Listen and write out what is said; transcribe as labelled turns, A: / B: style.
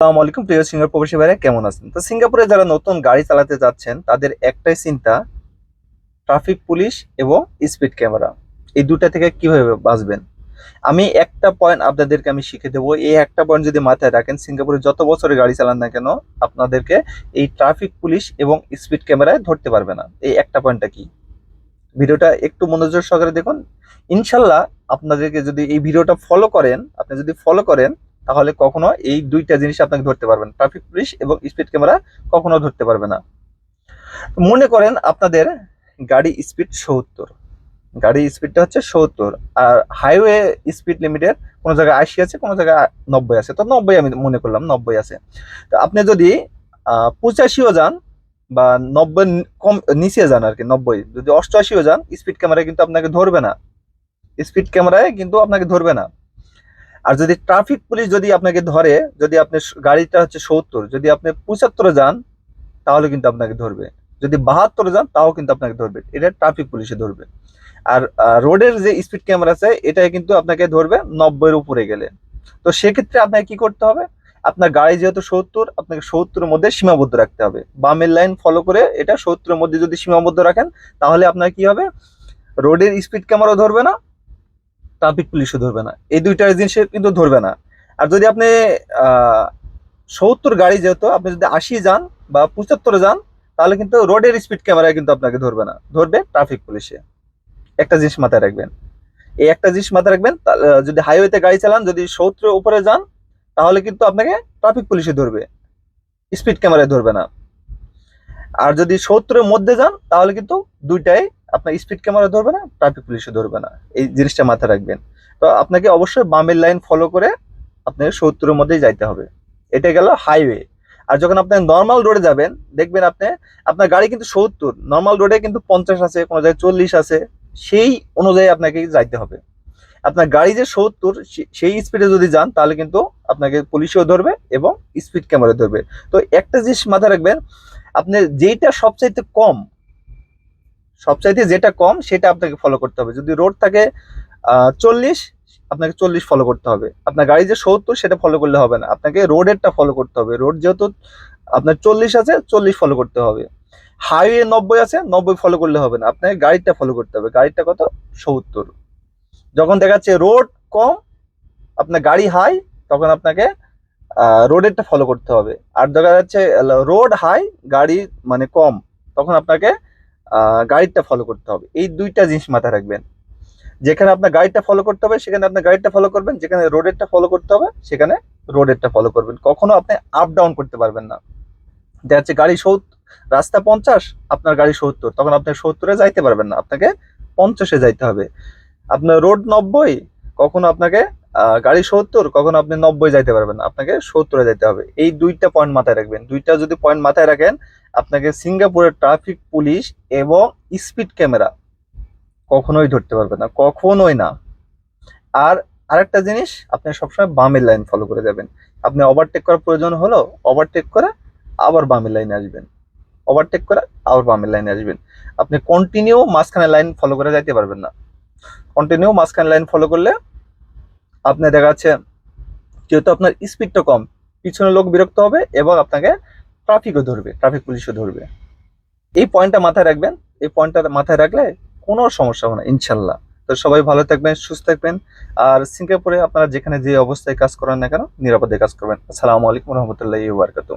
A: আসসালামু আলাইকুম। প্রিয় সিঙ্গাপুর প্রবাসী ভাইরা, কেমন আছেন? তো সিঙ্গাপুরে যারা নতুন গাড়ি চালাতে যাচ্ছেন, তাদের একটাই চিন্তা, ট্রাফিক পুলিশ এবং স্পিড ক্যামেরা। এই দুটা থেকে কীভাবে বাঁচবেন? আমি একটা পয়েন্ট আপনাদেরকে আমি শিখে দেবো। এই একটা পয়েন্ট যদি মাথায় রাখেন, সিঙ্গাপুরে যত বছরে গাড়ি চালান না কেন, আপনাদেরকে এই ট্রাফিক পুলিশ এবং স্পিড ক্যামেরায় ধরতে পারবে না। এই একটা পয়েন্টটা কি? ভিডিওটা একটু মনোযোগ সহকারে দেখুন। ইনশাল্লাহ আপনাদেরকে যদি এই ভিডিওটা ফলো করেন, আপনি যদি ফলো করেন তাহলে কখনো এই দুইটা জিনিস আপনাকে ধরতে পারবেন ট্রাফিক পুলিশ এবং স্পিড ক্যামেরা কখনো ধরতে পারবে না। মনে করেন আপনাদের গাড়ি স্পিড সত্তর। গাড়ি স্পিডটা হচ্ছে সত্তর। আর হাইওয়ে স্পিড লিমিটের কোনো জায়গায় আশি আছে, কোনো জায়গায় নব্বই আছে। তো নব্বই আমি মনে করলাম নব্বই আছে। তো আপনি যদি পঁচাশিও যান বা নব্বই কম, নিচে যান আর কি নব্বই। যদি অষ্টআশিও যান স্পিড ক্যামেরায় কিন্তু আপনাকে ধরবে না। স্পিড ক্যামেরায় কিন্তু আপনাকে ধরবে না। আর যদি ট্রাফিক পুলিশ যদি আপনাকে ধরে, যদি আপনি গাড়িটা হচ্ছে সত্তর, যদি আপনি পঁচাত্তরে যান, তাহলে কিন্তু আপনাকে ধরবে। যদি বাহাত্তরে যান, তাও কিন্তু আপনাকে ধরবে। এটা ট্রাফিক পুলিশে ধরবে। আর রোডের যে স্পিড ক্যামেরা আছে, এটাই কিন্তু আপনাকে ধরবে নব্বইয়ের উপরে গেলে। তো সেক্ষেত্রে আপনাকে কি করতে হবে? আপনার গাড়ি যেহেতু সত্তর, আপনাকে সত্তরের মধ্যে সীমাবদ্ধ রাখতে হবে। বামের লাইন ফলো করে এটা সত্তরের মধ্যে যদি সীমাবদ্ধ রাখেন, তাহলে আপনার কি হবে? রোডের স্পিড ক্যামেরাও ধরবে না ট্রাফিক পুলিশও ধরবে না। এই দুইটা জিনিস কিন্তু ধরবে না। আর যদি আপনি সত্তর গাড়ি যেহেতু আপনি যদি আশি যান বা পঁচাত্তরে যান, তাহলে কিন্তু রোডের স্পিড ক্যামেরায় কিন্তু আপনাকে ধরবে না। ধরবে ট্রাফিক পুলিশে একটা জিনিস মাথায় রাখবেন। এই একটা জিনিস মাথায় রাখবেন যদি হাইওয়েতে গাড়ি চালান, যদি সত্তরের উপরে যান, তাহলে কিন্তু আপনাকে ট্রাফিক পুলিশে ধরবে। স্পিড ক্যামেরায় ধরবে না। আর যদি সত্তরের মধ্যে যান, তাহলে কিন্তু দুইটাই আপনার স্পিড ক্যামেরা ধরবে না ট্রাফিক পুলিশে ধরবে না। এই জিনিসটা মাথায় রাখবেন। তো আপনাকে অবশ্যই বামের লাইন ফলো করে আপনাকে সত্তরের মধ্যেই যাইতে হবে। এটা গেল হাইওয়ে আর যখন আপনি নর্মাল রোডে যাবেন, দেখবেন আপনি, আপনার গাড়ি কিন্তু সত্তর নর্মাল রোডে কিন্তু পঞ্চাশ আছে, কোনো জায়গায় চল্লিশ আছে, সেই অনুযায়ী আপনাকে যাইতে হবে। আপনার গাড়ি যে সত্তর সেই স্পিডে যদি যান, তাহলে কিন্তু আপনাকে পুলিশও ধরবে এবং স্পিড ক্যামেরা ধরবে। তো একটা জিনিস মাথায় রাখবেন, আপনি যেইটা সবচাইতে কম সবচাইতে যেটা কম সেটা আপনাকে ফলো করতে হবে। যদি রোড থাকে চল্লিশ, আপনাকে চল্লিশ ফলো করতে হবে। আপনার গাড়ি যে সত্তর, সেটা ফলো করলে হবে না। আপনাকে রোডেরটা ফলো করতে হবে। রোড যেহেতু আপনার চল্লিশ আছে, চল্লিশ ফলো করতে হবে। হাইওয়ে নব্বই আছে, নব্বই ফলো করলে হবে না। আপনাকে গাড়িটা ফলো করতে হবে। গাড়িটা কত? সত্তর। যখন দেখা যাচ্ছে রোড কম, আপনার গাড়ি হাই তখন আপনাকে রোডেরটা ফলো করতে হবে। আর দেখা যাচ্ছে রোড হাই গাড়ি মানে কম, তখন আপনাকে গাড়িটা ফলো করতে হবে। এই দুইটা জিনিস মাথায় রাখবেন। যেখানে আপনার গাড়িটা ফলো করতে হবে, সেখানে আপনার গাড়িটা ফলো করবেন। যেখানে রোডেরটা ফলো করতে হবে, সেখানে রোডেরটা ফলো করবেন। কখনো আপনি আপ ডাউন করতে পারবেন না। দেখা যাচ্ছে গাড়ি সত্তর রাস্তা পঞ্চাশ, আপনার গাড়ি সত্তর। তখন আপনি সত্তরে যাইতে পারবেন না। আপনাকে পঞ্চাশে যাইতে হবে। আপনার রোড নব্বই, কখনো আপনাকে গাড়ি সত্তর, কখনো আপনি নব্বই যাইতে পারবেন আপনাকে সত্তরে যাইতে হবে। এই দুইটা পয়েন্ট মাথায় রাখবেন। দুইটা যদি পয়েন্ট মাথায় রাখেন, আপনাকে সিঙ্গাপুরের ট্রাফিক পুলিশ এবং স্পিড ক্যামেরা কখনোই ধরতে পারবে না। কখনোই না। আর আরেকটা জিনিস, আপনি সবসময় বামের লাইন ফলো করে যাবেন। আপনি ওভারটেক করার প্রয়োজন হলো ওভারটেক করে আবার বামের লাইনে আসবেন। ওভারটেক করে আবার বামের লাইনে আসবেন। আপনি কন্টিনিউ মাঝখানে লাইন ফলো করে যাইতে পারবেন না। কন্টিনিউ মাঝখানে লাইন ফলো করলে আপনি দেখা যাচ্ছে যেহেতু আপনার স্পিডটা কম, পিছনে লোক বিরক্ত হবে এবং আপনাকে ট্রাফিকও ধরবে ট্রাফিক পুলিশও ধরবে। এই পয়েন্টটা মাথায় রাখবেন, এই পয়েন্টটা মাথায় রাখলে কোনো সমস্যা হবে না, ইনশাল্লাহ। তো সবাই ভালো থাকবেন, সুস্থ থাকবেন। আর সিঙ্গাপুরে আপনারা যেখানে যে অবস্থায় কাজ করেন না কেন, নিরাপদে কাজ করবেন। আসসালামু আলাইকুম রহমতুল্লাহ বারকাতুহ।